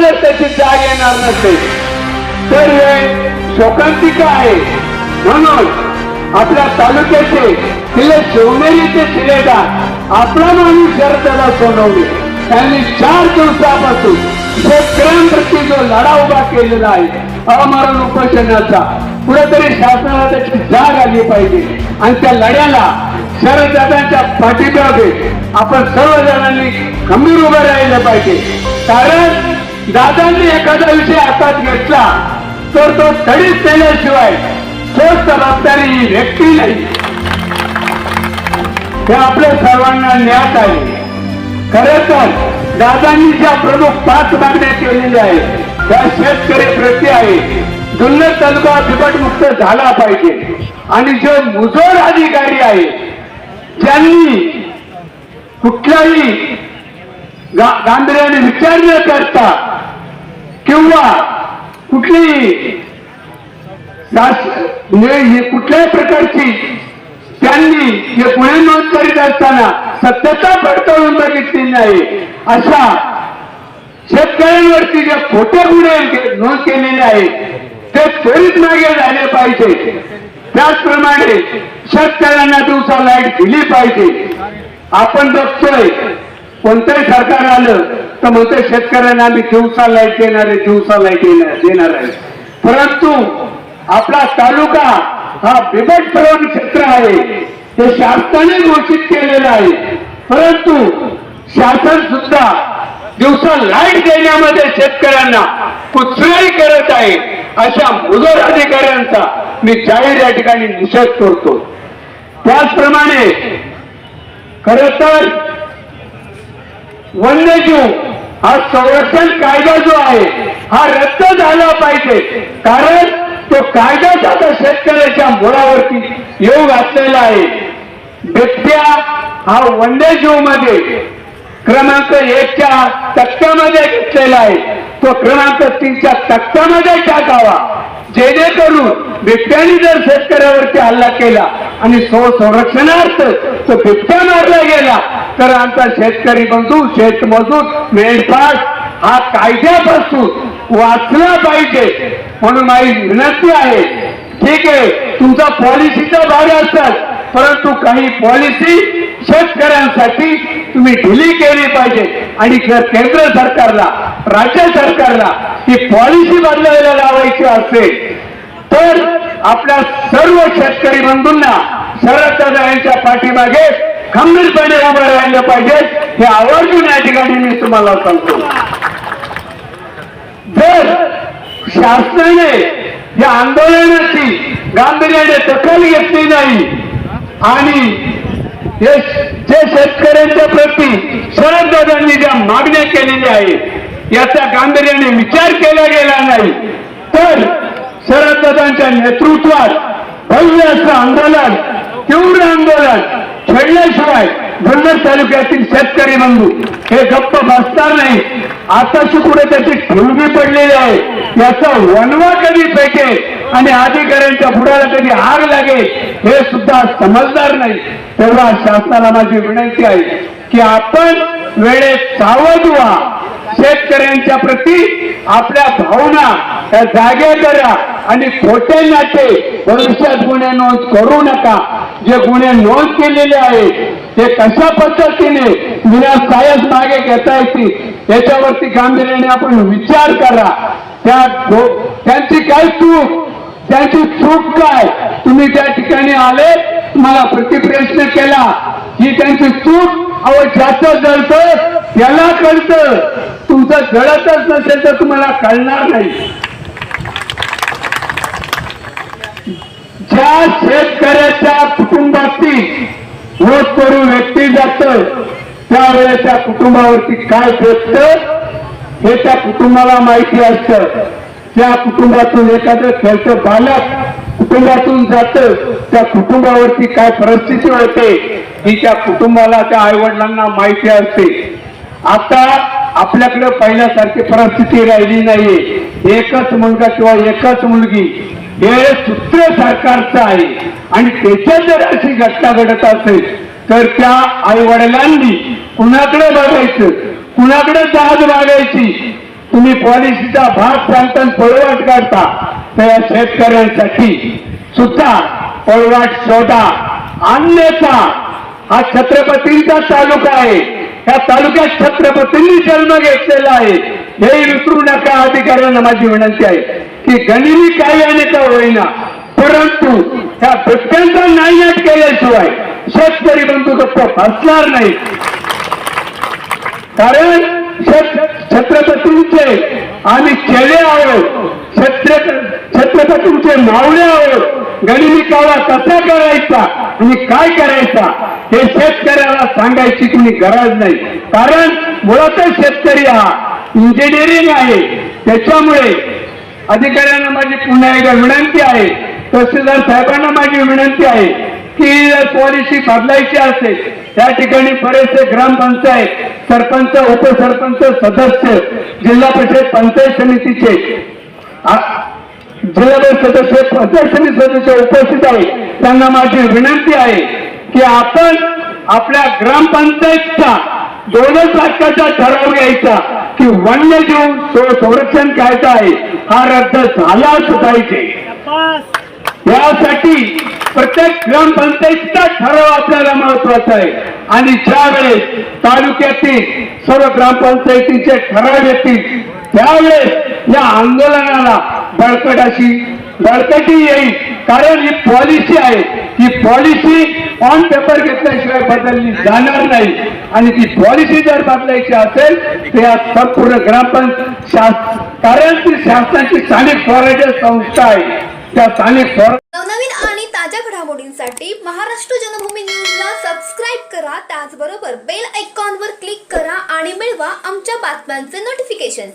जर त्याची जाग येणार नसेल तर हे शोकांतिका आहे. म्हणून आपल्या तालुक्याचे किल्ले शिवनेरीचे किल्लेदार आपला माणूस शरदाला सोडवले. त्यांनी चार दिवसापासून शेतकऱ्यांप्रती जो लढा उभा केलेला आहे अमरण उपोषणाचा कुठेतरी शासनाला त्याची जाग आली पाहिजे. आणि त्या लढ्याला शरददादांच्या पाठीमागे आपण सर्वजणांनी खंबीर उभं राहिलं पाहिजे. कारण दादांनी एखादा विषय हातात घेतला तर तो तडीच केल्याशिवाय तोच जबाबदारी ही व्यक्ती नाही. हे आपल्या सर्वांना ज्ञात आहे. खर तर दादांनी ज्या प्रमुख पाच मागण्या केलेल्या आहेत त्या शेतकरी प्रती आहे. जुन्नर तालुका बिबटमुक्त झाला पाहिजे. आणि जो मुजोर अधिकारी आहे ज्यांनी कुठल्याही गांभीर्याने विचार न करता किंवा कुठलीही म्हणजे कुठल्याही प्रकारची त्यांनी हे गुन्हे नोंद करीत असताना सत्यता पडताळून बघितली नाही. अशा शेतकऱ्यांवरती जे खोटे गुन्हे नोंद केलेले आहेत ते त्वरित मागे झाले पाहिजे. त्याचप्रमाणे शेतकऱ्यांना दिवसा लाइट दिली पाहिजे. आपण बघतोय कोणतंही सरकार आलं तर म्हणतोय शेतकऱ्यांना आम्ही दिवसा लाइट देणार आहे दिवसा लाइट देणार देणार आहे. परंतु आपला तालुका हा बिबट प्रवण क्षेत्र आहे. ते शासनाने घोषित केलेलं आहे. परंतु शासन सुद्धा दिवसा लाइट देण्यामध्ये शेतकऱ्यांना कुचराई करत आहे अशा मुजोर अधिकाऱ्यांचा मी जाहीर या ठिकाणी निषेध करतो. त्याचप्रमाणे खर तर वन्यजीव हा संरक्षण कायदा जो आहे हा रद्द झाला पाहिजे. कारण तो कायदाच आता शेतकऱ्याच्या मुळावरती येऊ घातलेला आहे. बिबट्या हा वन्यजीवमध्ये क्रमांक एकच्या तक्त्यामध्ये घेतलेला आहे. तो क्रमांक तीनच्या तक्त्यामध्ये टाकावा. जेणेकरून बिबट्याने जर शेतकऱ्यावरती हल्ला केला आणि स्वसंरक्षणार्थ तो बिबट्या मारला गेला. तर आमचा शेतकरी बंधू शेतमजूर मेंढपाळ हा कायद्यापासून वाचला पाहिजे. म्हणून माझी विनंती आहे ठीक आहे तुमचा पॉलिसीचा भाग असतात परंतु काही पॉलिसी शेतकऱ्यांसाठी तुम्ही ढिली केली पाहिजे. आणि जर केंद्र सरकारला राज्य सरकारला ही पॉलिसी बदलायला लावायची असेल तर आपल्या सर्व शेतकरी बंधूंना शरद यांच्या पाठीमागे खंबीरपणे उभं राहिलं पाहिजे. हे आवर्जून या ठिकाणी मी तुम्हाला सांगतो. जर शासनाने या आंदोलनाची गांभीर्याने दखल घेतली नाही आणि हे जे शेतकऱ्यांच्या प्रती शरद दादांनी ज्या मागण्या केलेल्या आहेत याचा गांभीर्याने विचार केला गेला नाही तर शरद दादांच्या नेतृत्वात भव्य असं आंदोलन तीव्र आंदोलन छेडल्याशिवाय जुन्नर तालुक्यातील शेतकरी बंधू हे गप्प बसणार नाही आताशी पुढे त्याची ठेवणी पडलेली आहे. याचा वनवा कधी पेटेल आणि अधिकाऱ्यांच्या बुडाला कधी आग लागेल हे सुद्धा समजणार नाही. तेव्हा शासनाला माझी विनंती आहे की आपण वेळेत सावध व्हा. शेतकऱ्यांच्या प्रती आपल्या भावना त्या जागे करा. आणि खोटे नाटे भविष्यात गुन्हे नोंद करू नका. जे गुन्हे नोंद केलेले आहेत ते कशा पद्धतीने विना सायस मागे घेता येतील याच्यावरती गांभीर्याने आपण विचार करा. त्या त्यांची काय चूक? त्यांची चूक काय? तुम्ही त्या ठिकाणी आले तुम्हाला प्रतिप्रश्न केला. ही त्यांची चूक अहो ज्याचं जळतं त्याला कळतं. तुमचं जळतच नसेल तर तुम्हाला कळणार नाही. ज्या शेतकऱ्याच्या कुटुंबातील वोट करून व्यक्ती जात त्यावेळेस त्या कुटुंबावरती काय भेटत हे त्या कुटुंबाला माहिती असतं. त्या कुटुंबातून एखादं खेळतं बालक कुटुंबातून जात त्या कुटुंबावरती काय परिस्थिती होते ही त्या कुटुंबाला त्या आई वडिलांना माहिती असते. आता आपल्याकडे पहिल्यासारखी परिस्थिती राहिली नाहीये. एकच मुलगा किंवा एकच मुलगी हे सूत्र सरकारचं आहे. आणि त्याच्यात जर अशी घटना घडत असेल तर त्या आई वडिलांनी कुणाकडे बघायचं? कुणाकडे दाद मागायची? तुम्ही पॉलिसीचा भाग सांगता पळवाट काढता तर या शेतकऱ्यांसाठी सुद्धा पळवाट शोधा. अन्यथा हा छत्रपतींचा तालुका आहे. या तालुक्यात छत्रपतींनी जन्म घेतलेला आहे. हे विसरू नका अधिकाऱ्यांना माझी विनंती आहे की गणिमी काही आणि का होईना परंतु त्या बिबट्यांचा नायनाट केल्याशिवाय शेतकरी बंधू गप्प फसणार नाही. कारण छत्रपतींचे आम्ही चेले आहोत. छत्र छत्रपतींचे मावळे आहोत. गणिमी कावा कसा करायचा आणि काय करायचा हे शेतकऱ्याला सांगायची कुणी गरज नाही. कारण मुळातच शेतकरी हा इंजिनिअरिंग आहे. त्याच्यामुळे अधिकाऱ्यांना माझी पुन्हा एकदा विनंती आहे तहसीलदार साहेबांना माझी विनंती आहे की जर पॉलिसी बदलायची असेल त्या ठिकाणी बरेचसे ग्रामपंचायत सरपंच उपसरपंच सदस्य जिल्हा परिषद पंचायत समितीचे जिल्हा परिषद सदस्य पंचायत समिती सदस्य उपस्थित आहे. त्यांना माझी विनंती आहे की आपण आपल्या ग्रामपंचायतचा दोनच लाखाचा ठराव घ्यायचा. की वन्यजीव तो संरक्षण कायदा आहे हा रद्द झालाच पाहिजे यासाठी प्रत्येक ग्रामपंचायतीचा ठराव आपल्याला महत्त्वाचा आहे. आणि ज्यावेळेस तालुक्यातील सर्व ग्रामपंचायतीचे ठराव येतील त्यावेळेस या आंदोलनाला बळकट अशी बळकटी येईल. कारण ही पॉलिसी आहे. ही पॉलिसी ऑन पेपर घेतल्याशिवाय बदलली जाणार नाही. आणि ती पॉलिसी जर बदलायची असेल तर या संपूर्ण ग्रामपंचायत कारण ती शासनाची स्थानिक स्वराज्य संस्था आहे. त्या स्थानिक स्वराज्य नवनवीन आणि ताज्या घडामोडींसाठी महाराष्ट्र जनभूमी न्यूजला सबस्क्राईब करा. त्याचबरोबर बेल आयकॉनवर क्लिक करा आणि मिळवा आमच्या बातम्यांचे नोटिफिकेशन